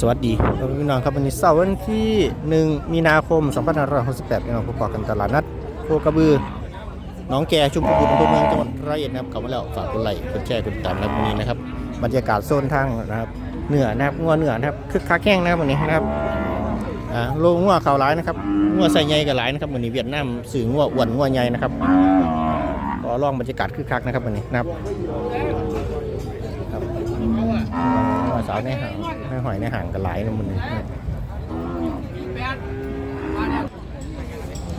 สวัสดีพี่น้องครับวันนี้เสาร์วันที่ 1 มีนาคม 2568พี่น้องพบกันตลาดนัดโคกระบือน้องแกชุมพรบุรีอำเภอเมืองจังหวัดร้อยเอ็ดนะครับเข้ามาแล้วฝากกดไลค์กดแชร์กดติดตามนะครับวันนี้นะครับบรรยากาศโซนทางนะครับเหนือนะครับงัวเหนือนะครับคึกคักแข้งนะครับวันนี้นะครับอ่าโลงัวเขาหลายนะครับงัวใส่ใหญ่กับหลายนะครับวันนี้เวียดนามสื่องัวอ้วนงัวใหญ่นะครับก็ลองบรรยากาศคึกคักนะครับวันนี้นะครับ ว่าสาวในหางในหอยในหางกันหลายนะมันนี่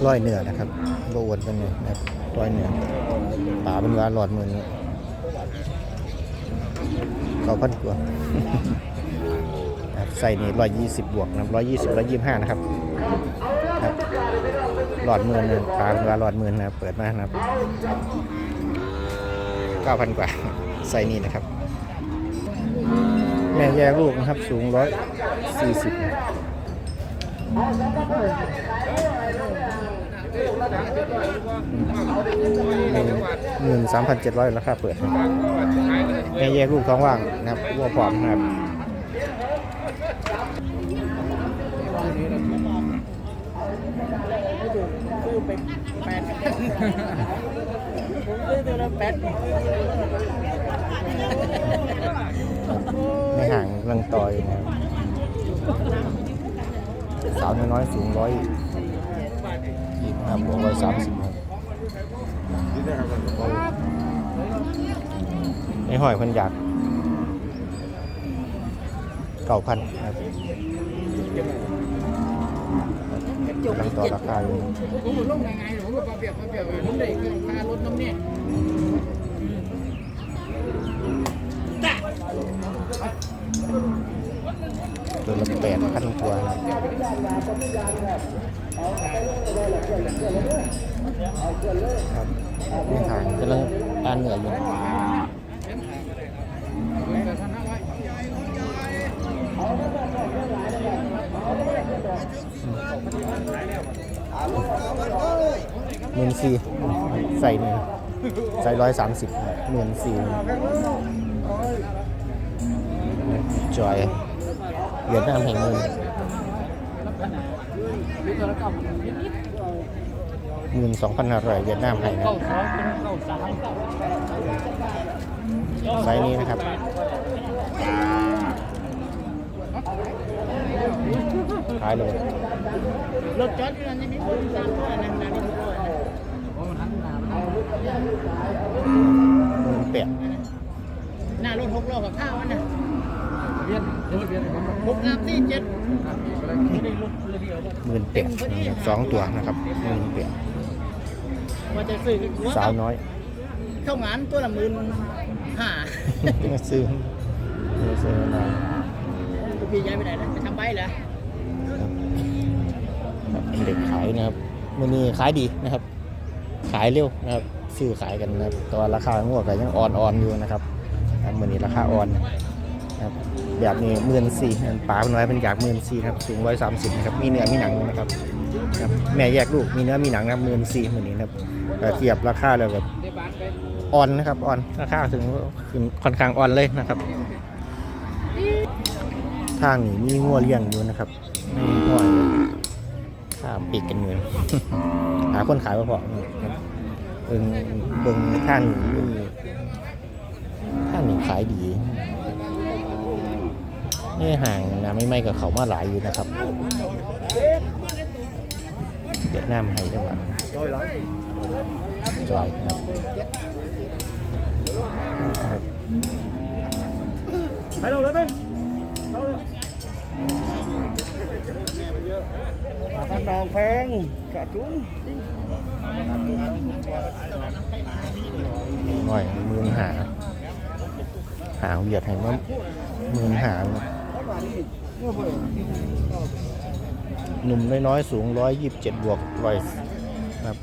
ร้อยเหนือนะครับโบอวนเป็นไงนะครับร้อยเหนือป่าเป็นว่าหลอดมือนี้เขาพันกว่าใส่นี่ร้อยยี่สิบบวกนะครับร้อยยี่สิบร้อยยี่สิบห้านะครับครับหลอดมือนึงปลาเป็นว่าหลอดมือนะเปิดมานะครับเก้าพันกว่าใส่นี่นะครับ แม่แยกลูกนะครับ สูงร้อยสี่สิบหมื่นสามพันเจ็ดร้อยราคาเปิดแม่แยกลูกท้องว่างนะครับวัวผอมนะครับไปแปดผมซื้อตัวละแปด นห่งลังตอยนะสาวน้อยสูงร้อยยี่ห้าบวกร้อยสามสิบครับในหอยเพันอยากเก้าพันครับกำลังต่อราคาอยู่ผมลงยังไงผมก็เปรียบเปรียบผมได้ค่ารถน้ำเนี่ย ตัวละแปดพันกว่าครับนี่ทางกำลังอ่านเหนื่อยอยู่หมื่นสี่ใส่หนึ่งใส่ร้อยสามสิบหมื่นสี่จอย เวียดนามแห่งเมืองหมื่นสองพันห้าร้อยเวียดนามไทยนะไซส์นี้นะครับขายเลยรถจอดอยู่นั่นมีคนตามด้วยนั่นนั่นนี่ทุกคนโอ้มันทันหนาหมื่นแปดหน้ารถหกล้อกับข้าวน่ะ เวียนเียวเวียนผมหกน้ำสี่เจ็ดหมื่นแปดสองตัวนะครับหมื่นแปดว่าจะซื้อหัวสาวน้อย เข้างานตัวละหมื่นห้าซื้อซื้อมาพี่ย้ายไปไหนนะไปทำใบเหรอเด็กขายนะครับมันนี้ขายดีนะครับ ขายเร็วนะครับซื้อขายกันนะครับตัวราคางวดก็ยังอ่อนๆอยู่นะครับมันนี้ราคาอ่อนนะ ครับแบบนี้หมื่นสี่ป๋าเป็นน้อยเป็นอยากหมื่นสี่ครับสูงร้อยสามสิบนะครับมีเนื้อมีหนังนะครับครับแม่แยกลูกมีเนื้อมีหนังนะครับหมื่นสี่มันนี้นะครับแต่เทียบราคาแล้วแบบอ่อนนะครับอ่อนราคาถึงถึงค่อนข้างอ่อนเลยนะครับทางนี้มีงัวเลี้ยงอยู่นะครับไม่ห่อยข้ามปีกกันอยู่หาคนขายมาพอนะเบิ่งเบิ่งท่างนี้ท่างนี้ขายดี นี่ห่างนะไม่ไม่กับเขามาหลายอยู่นะครับเวียดนามให้ได้ว่าจอยครับไปเราเลยไหมท่านดองแพงกระจุ้งหน่อยมื่นหา หาเวียดให้ว่าหมื่นหา หนุ่มน้อยๆสูงร้อยยี่สิบเจ็ดบวกร้อยครับ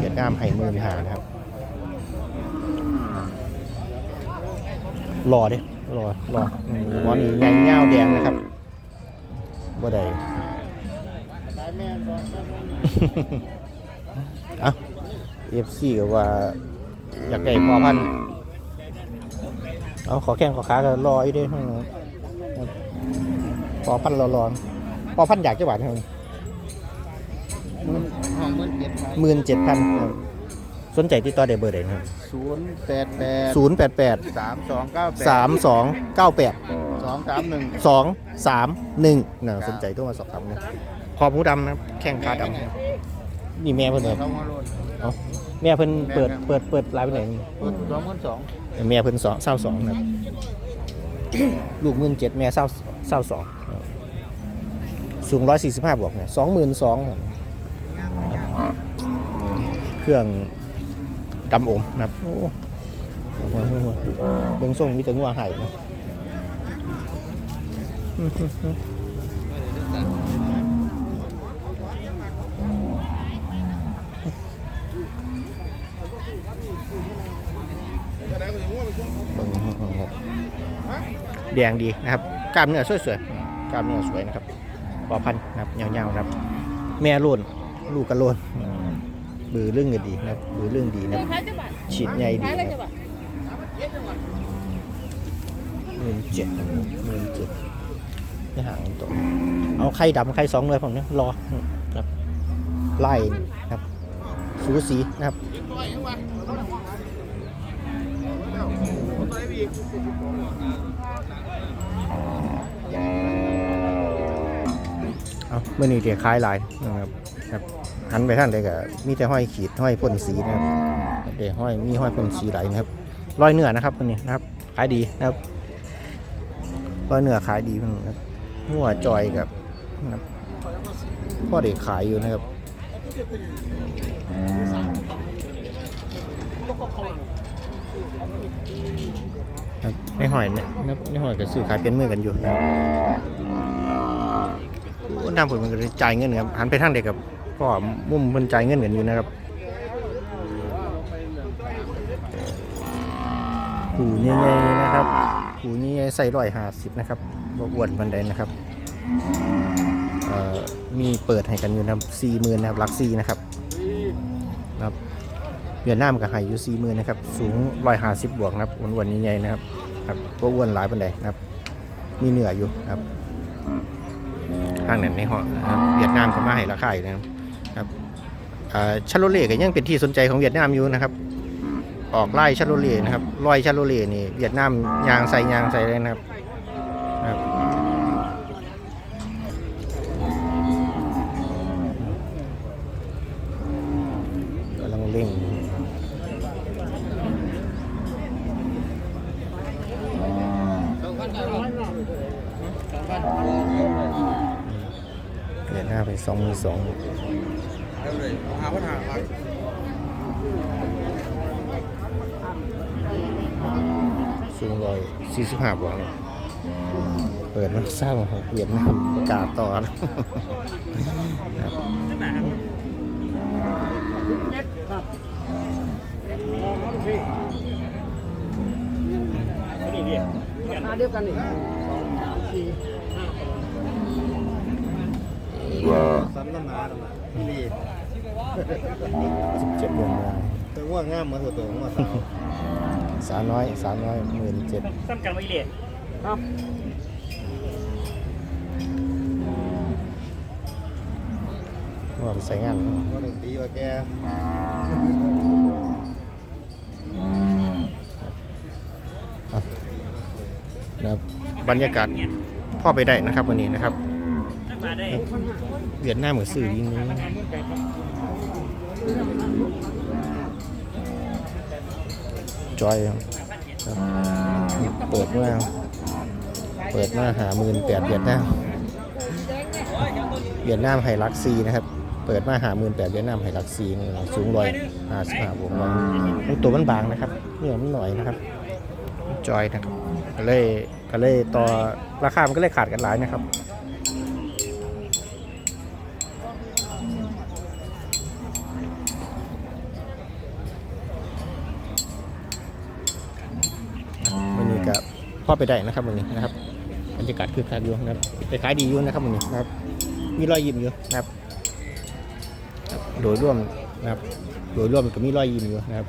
เวียดนามให้หมื่นหานะครับรอดิรอรออืมหมอนี่ใหญ่เงาแดงนะครับบ่ได้เอ้าเอฟซีก็ว่า อยากได้พอพันธุ์ เอาขอแข้งขอขาก็รออยู่เด้วยพอพันรอรอพอพันอยากจะหวานครับห้องมันเจ็ดพันหมื่นเจ็ดพันสนใจติดต่อได้เบอร์ใดนะครับศูนย์แปดแปดศูนย์แปดแปดสามสองเก้าแปดสามสองเก้าแปดสองสามหนึ่งสองสามหนึ่งน่ะสนใจโทรมาสอบถามนะขอบหูดำนะครับแข้งขาดำนะครับนี่แม่เพิ่นเหรอเรามาโลด แม่เพิ่นเปิดเปิดเปิดไลน์ไปไหนนี่สองพันสองแม่เพิ่นสองเศร้าสองนะครับลูกหมื่นเจ็ดแม่เศร้าเศร้าสองสูงร้อยสี่สิบห้าบวกเนี่ยสองหมื่นสองเครื่องดำโอมนะครับโอ้โหเบิ่งส่งมีแต่งัวไห่นะเบิ่งครับ แดงดีนะครับกล้ามเนื้อสวยๆกล้ามเนื้อสวยนะครับปอพันธ์นะครับยาวๆนะครับ แม่ล้วนลูกกระล้วนบือเรื่องดีนะครับบือเรื่องดีนะครับฉีดใหญ่ดีครับหมื่นเจ็ดหมื่นเจ็ดไม่ห่างตัวเอาไข่ดำไข่สองเลยผมเนี่ยรอครับไล่นะครับสูสีนะครับ เอาเมื่อนี้เดี๋ยวคล้ายลายนะครับครับหันไปทางใดก็มีแต่ห้อยขีดห้อยพ่นสีนะครับเดี๋ยวห้อยมีห้อยพ่นสีไหลนะครับร้อยเนื้อนะครับตัวนี้นะครับขายดีนะครับร้อยเนื้อขายดีนะครับหัวจอยกับนะครับพ่อเด็กขายอยู่นะครับ ครับในหอยเนี่ยนะครับในหอยก็ซื้อขายเป็นมือกันอยู่น้ำผลมันก็เลยจ่ายเงินครับหันไปทางเด็กกับพ่อมุมมันจ่ายเงินกันอยู่นะครับหูใหญ่ๆนะครับหูใหญ่ๆใส่ร้อยห้าสิบนะครับบวนบันไดนะครับมีเปิดให้กันอยู่นะครับสี่หมื่นนะครับลักสี่นะครับครับ เวียดนามกับไฮอยู่ซีมื่นะครับ สูงร้อยห้าสิบบวกนะครับอ้วนๆใหญ่ๆนะครับครับบ่อ้วนหลายบันไดนะครับมีเหนื้อยอยู่ครับทางนั้นในห้องนะเวียดนามเขามาให้ราคาอยู่นะครับอ่าชาโลเล่ก็ยังเป็นที่สนใจของเวียดนามอยู่นะครับ ออกไล่ชาโลเล่นะครับลอยชาโลเล่นี่เวียดนามยางใส่ยางใส่เลยนะครับกำลังเร่งเวียดนามไป สองมือสองสูงร้อยสี่สิบห้าบวกเลยเปิดมาสร้างของเวียดนะกาต่อนะครับมาเดียวกันนี่ามนน้ำนานี่สิบเจ็ดเดือนมาตัวง่วงง่ามเหมือนตัวตัวง่วงสาสาวน้อยสาวน้อยหมื่นเจ็ดซ้ำกันไว้เลยครับว่าใส่งานก็หนึ่งปีว่าแกครับบรรยากาศพ่อไปได้นะครับวันนี้นะครับ เวียดนามกับสื่อยิงนี้จอยครับเปิดมาเปิดมาหาหมื่นแปดเวียดนามเวียดนามไฮรักซีนะครับ เปิดมาหาหมื่นแปดเวียดนามไฮรักซีนี่สูงร้อยห้าสิบห้าบวกร้อยตัวมันบางนะครับเหนื้อมันหน่อยนะครับ จอยนะครับก็เลยก็เลยต่อราคามันก็เลยขาดกันหลายนะครับ พ่อไปได้นะครับวันนี้นะครับบรรยากาศคือคักอยู่นะครับไปขายดีอยู่นะครับวันนี้นะครับ มีรอยยิ้มอยู่นะครับ โดยร่วมนะครับ โดยร่วมก็มีรอยยิ้มอยู่นะครับ